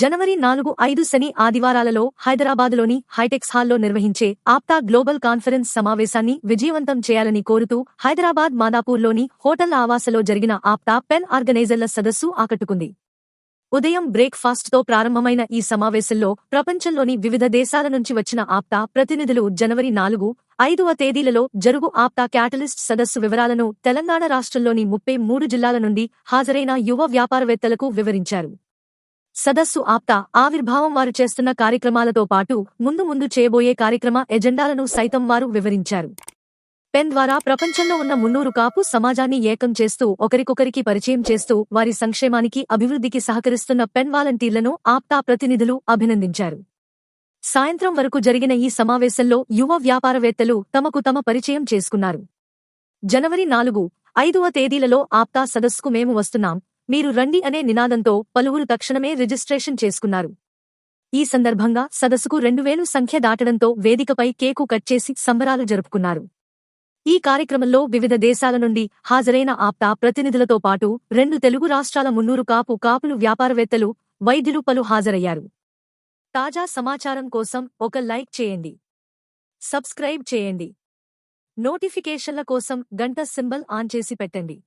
జనవరి నాలుగు ఐదు శని ఆదివారాలలో హైదరాబాద్లోని హైటెక్స్ హాల్లో నిర్వహించే ఆప్తా గ్లోబల్ కాన్ఫరెన్స్ సమావేశాన్ని విజయవంతం చేయాలని కోరుతూ హైదరాబాద్ మాదాపూర్లోని హోటల్ ఆవాసలో జరిగిన ఆప్తా పెన్ ఆర్గనైజర్ల సదస్సు ఆకట్టుకుంది. ఉదయం బ్రేక్ఫాస్ట్తో ప్రారంభమైన ఈ సమావేశంలో ప్రపంచంలోని వివిధ దేశాల నుంచి వచ్చిన ఆప్తా ప్రతినిధులు జనవరి నాలుగు ఐదవ తేదీలలో జరుగు ఆప్తా క్యాటలిస్ట్ సదస్సు వివరాలను తెలంగాణ రాష్ట్రంలోని ముప్పై మూడు జిల్లాల నుండి హాజరైన యువ వ్యాపారవేత్తలకు వివరించారు. సదస్సు ఆప్తా ఆవిర్భావం వారు చేస్తున్న కార్యక్రమాలతో పాటు ముందు ముందు చేయబోయే కార్యక్రమ ఎజెండాలను సైతం వారు వివరించారు. పెన్ ద్వారా ప్రపంచంలో ఉన్న మున్నూరు కాపు సమాజాన్ని ఏకం చేస్తూ ఒకరికొకరికి పరిచయం చేస్తూ వారి సంక్షేమానికి అభివృద్ధికి సహకరిస్తున్న పెన్ వాలంటీర్లను ఆప్తా ప్రతినిధులు అభినందించారు. సాయంత్రం వరకు జరిగిన ఈ సమావేశంలో యువ వ్యాపారవేత్తలు తమకు తమ పరిచయం చేసుకున్నారు. జనవరి నాలుగు ఐదవ తేదీలలో ఆప్తా సదస్సుకు మేము వస్తున్నాం. మీరు రండి అనే నినాదంతో పలువురు తక్షణమే రిజిస్ట్రేషన్ చేసుకున్నారు. ఈ సందర్భంగా సదస్సుకు రెండువేలు సంఖ్య దాటడంతో వేదికపై కేకు కట్ చేసి సంబరాలు జరుపుకున్నారు. ఈ కార్యక్రమంలో వివిధ దేశాల నుండి హాజరైన ఆప్తా ప్రతినిధులతో పాటు రెండు తెలుగు రాష్ట్రాల మున్నూరు కాపు కాపులు వ్యాపారవేత్తలు వైద్యులు పలు హాజరయ్యారు. తాజా సమాచారం కోసం ఒక లైక్ చేయండి. సబ్స్క్రైబ్ చేయండి. నోటిఫికేషన్ల కోసం గంట సింబల్ ఆన్ చేసి పెట్టండి.